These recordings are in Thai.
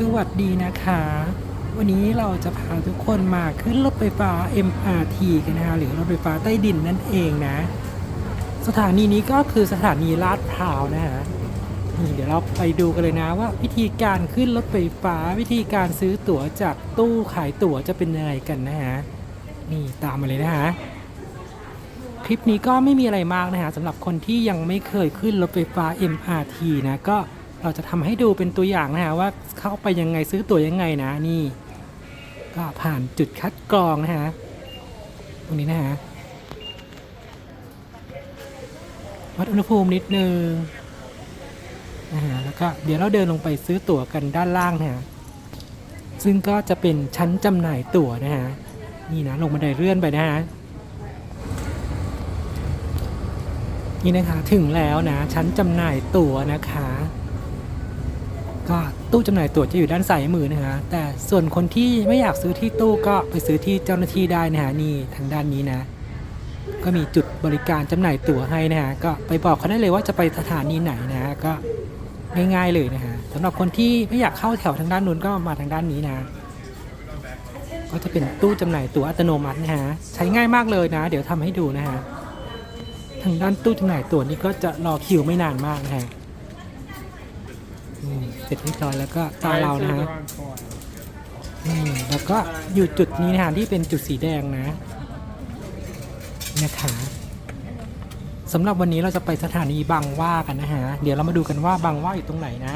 สวัสดีนะคะ วันนี้เราจะพาทุกคนมาขึ้นรถไฟฟ้า MRT กันนะคะหรือรถไฟฟ้าใต้ดินนั่นเองนะ สถานีนี้ก็คือสถานีลาดพร้าวนะฮะนี่เดี๋ยวเราไปดูกันเลยนะว่า วิธีการขึ้นรถไฟฟ้า วิธีการซื้อตั๋วจากตู้ขายตั๋วจะเป็นยังไงกันนะฮะนี่ตามมาเลยนะฮะคลิปนี้ก็ไม่มีอะไรมากนะฮะสำหรับคนที่ยังไม่เคยขึ้นรถไฟฟ้า MRT นะก็ เราจะทำให้ดูเป็นตัวอย่างนะฮะว่าเข้าไปยังไงซื้อตั๋วยังไงนะนี่ ก็ผ่านจุดคัดกรองนะฮะตรงนี้นะฮะวัดอุณหภูมินิดนึงนะฮะแล้วก็เดี๋ยวเราเดินลงไปซื้อตั๋วกันด้านล่างนะฮะซึ่งก็จะเป็นชั้นจำหน่ายตั๋วนะฮะนี่นะลงบันไดเลื่อนไปนะฮะนี่นะคะถึงแล้วนะชั้นจำหน่ายตั๋วนะคะ ก็ตู้จำหน่ายตั๋วจะอยู่ด้านซ้ายมือนะฮะแต่ส่วนคนที่ไม่อยากซื้อที่ตู้ก็ไปซื้อที่เจ้าหน้าที่ได้นะฮะนี่ทางด้านนี้นะ ก็มีจุดบริการจำหน่ายตั๋วให้นะฮะก็ไปบอกเขาได้เลยว่าจะไปสถานีไหนนะฮะก็ง่ายๆเลยนะฮะสำหรับคนที่ไม่อยากเข้าแถวทางด้านนู้นก็มาทางด้านนี้นะ ก็จะเป็นตู้จำหน่ายตั๋วอัตโนมัตินะฮะใช้ง่ายมากเลยนะ เดี๋ยวทำให้ดูนะฮะทางด้านตู้จำหน่ายตั๋วนี่ก็จะรอคิวไม่นานมากนะฮะ เสร็จเรียบร้อยแล้วก็ตาเรานะฮะอืมแล้วก็อยู่จุดนี้นะฮะที่เป็นจุดสีแดงนะ นะคะสำหรับวันนี้เราจะไปสถานีบางหว่ากันนะฮะ เดี๋ยวเรามาดูกันว่าบางหว่าอยู่ตรงไหนนะ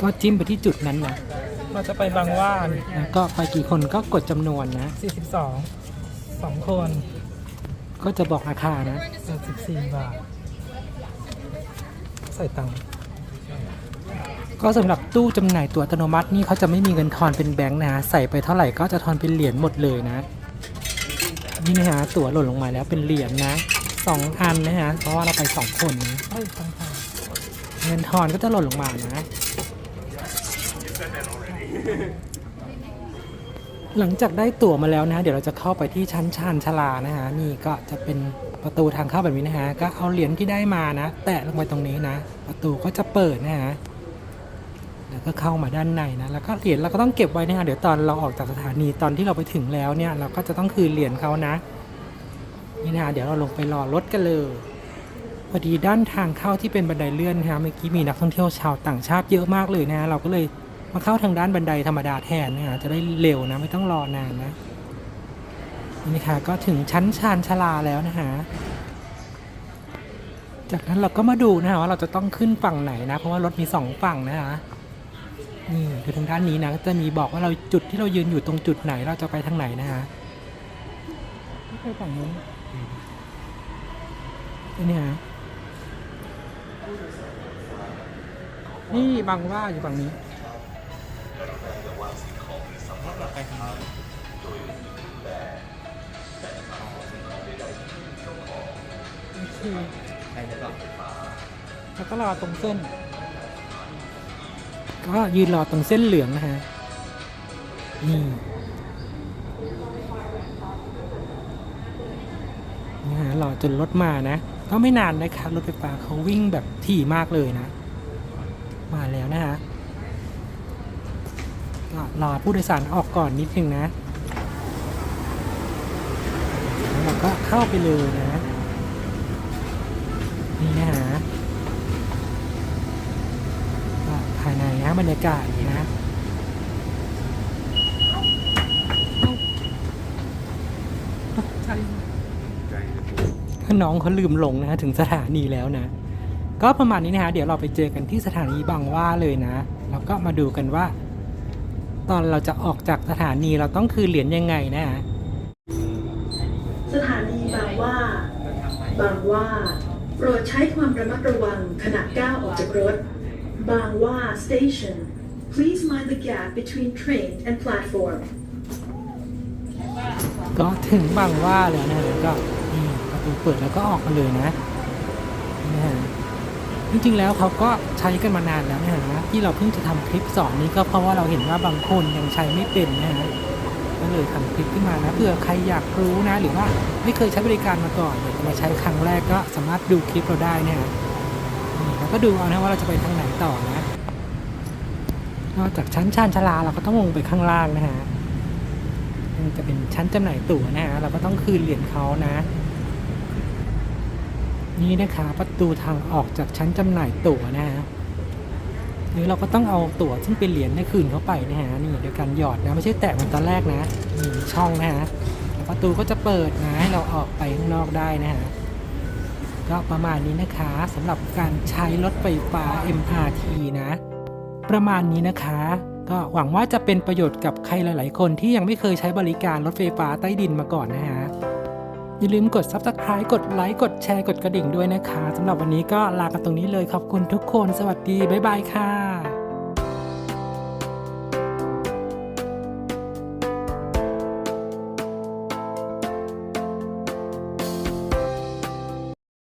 ก็จิ้มไปที่จุดนั้นนะเราจะไปบางหว่าแล้วก็ไปกี่คนก็กดจำนวนนะ 42 2 คน ก็จะบอกราคานะ 84 บาท ใส่ตังค์ ก็สำหรับตู้จำหน่ายตั๋วอัตโนมัตินี่เขาจะไม่มีเงินทอนเป็นแบงค์นะฮะใส่ไปเท่าไหร่ก็จะทอนเป็นเหรียญหมดเลยนะนี่นะฮะตั๋วหล่นลงมาแล้วเป็นเหรียญนะสองอันนะฮะเพราะว่าเราไปสองคนนะเงินทอนก็จะหล่นลงมานะหลังจากได้ตั๋วมาแล้วนะ เดี๋ยวเราจะเข้าไปที่ชั้นชานชลานะฮะนี่ก็จะเป็นประตูทางเข้าแบบนี้นะฮะก็เอาเหรียญที่ได้มานะ แตะลงไปตรงนี้นะ ประตูก็จะเปิดนะฮะ แล้วก็เข้ามาด้านในนะแล้วก็เหรียญเราก็ต้องเก็บไว้นะฮะเดี๋ยวตอนเราออกจากสถานีตอนที่เราไปถึงแล้วเนี่ยเราก็จะต้องคืนเหรียญเขานะนี่นะฮะเดี๋ยวเราลงไปรอรถกันเลยพอดีด้านทางเข้าที่เป็นบันไดเลื่อนนะฮะเมื่อกี้มีนักท่องเที่ยวชาวต่างชาติเยอะมากเลยนะเราก็เลยมาเข้าทางด้านบันไดธรรมดาแทนนะฮะจะได้เร็วนะไม่ต้องรอนานนะนี่นะคะก็ถึงชั้นชานชาลาแล้วนะฮะจากนั้นเราก็มาดูนะฮะว่าเราจะต้องขึ้นฝั่งไหนนะ เพราะว่ารถมีสองฝั่งนะฮะ นี่คือทางด้านนี้นะก็จะมีบอกว่าเราจุดที่เรายืนอยู่ตรงจุดไหนเราจะไปทางไหนนะฮะไม่ไปฝั่งนู้นนี่ฮะนี่บางว่าอยู่ฝั่งนี้โอเคแล้วก็รอตรงเส้น ก็ยืนรอตรงเส้นเหลืองนะฮะนี่นี่ฮะรอจนรถมานะ ก็ไม่นานนะคะรถไฟฟ้าเขาวิ่งแบบถี่มากเลยนะ มาแล้วนะฮะก็รอผู้โดยสารออกก่อนนิดนึงนะแล้วเราก็เข้าไปเลยนะ นี่นะฮะ ก็ภายในนะบรรยากาศนะน้องเขาลืมลงนะถึงสถานีแล้วนะ ก็ประมาณนี้นะฮะเดี๋ยวเราไปเจอกันที่สถานีบางว่าเลยนะแล้วก็มาดูกันว่า ตอนเราจะออกจากสถานีเราต้องคืนเหรียญยังไงนะฮะสถานีบางว่า บางว่า โปรดใช้ความระมัดระวังขณะก้าวออกจากรถ บางหว่า station please mind the gap between train and platform ก็ถึงบางว่าแล้วนะก็นี่ประตูเปิดแล้วก็ออกมาเลยนะนี่ฮะจริงๆแล้วเขาก็ใช้กันมานานแล้วนะฮะที่เราเพิ่งจะทำคลิปสอนนี้ก็เพราะว่าเราเห็นว่าบางคนยังใช้ไม่เป็นนะฮะก็เลยทำคลิปขึ้นมานะเผื่อใครอยากรู้นะ หรือว่าไม่เคยใช้บริการมาก่อนอยากมาใช้ครั้งแรกก็สามารถดูคลิปเราได้นะฮะนี่แล้ว ก็ดูเอานะว่าเราจะไปทางไหนต่อนะ นอกจากชั้นชานชาลาเราก็ต้องลงไปข้างล่างนะฮะมันจะเป็นชั้นจำหน่ายตั๋วนะฮะเราก็ต้องคืนเหรียญเขานะ นี่นะคะประตูทางออกจากชั้นจำหน่ายตั๋วนะฮะหรือเราก็ต้องเอาตั๋วซึ่งเป็นเหรียญเนี่คืนเข้าไปนะฮะนี่โดยการหยอดนะไม่ใช่แตะเหมือนตอนแรกนะนี่มีช่องนะฮะประตูก็จะเปิดนะให้เราออกไปข้างนอกได้นะฮะ ก็ประมาณนี้นะคะสำหรับการใช้รถไฟฟ้า MRT นะ ประมาณนี้นะคะ ก็หวังว่าจะเป็นประโยชน์กับใครหลาย ๆ คนที่ยังไม่เคยใช้บริการรถไฟฟ้าใต้ดินมาก่อนนะฮะอย่าลืมกด Subscribe กดไลค์กดแชร์กดกระดิ่งด้วยนะคะสำหรับวันนี้ก็ลากันตรงนี้เลยขอบคุณทุกคน สวัสดี บ๊ายบายค่ะ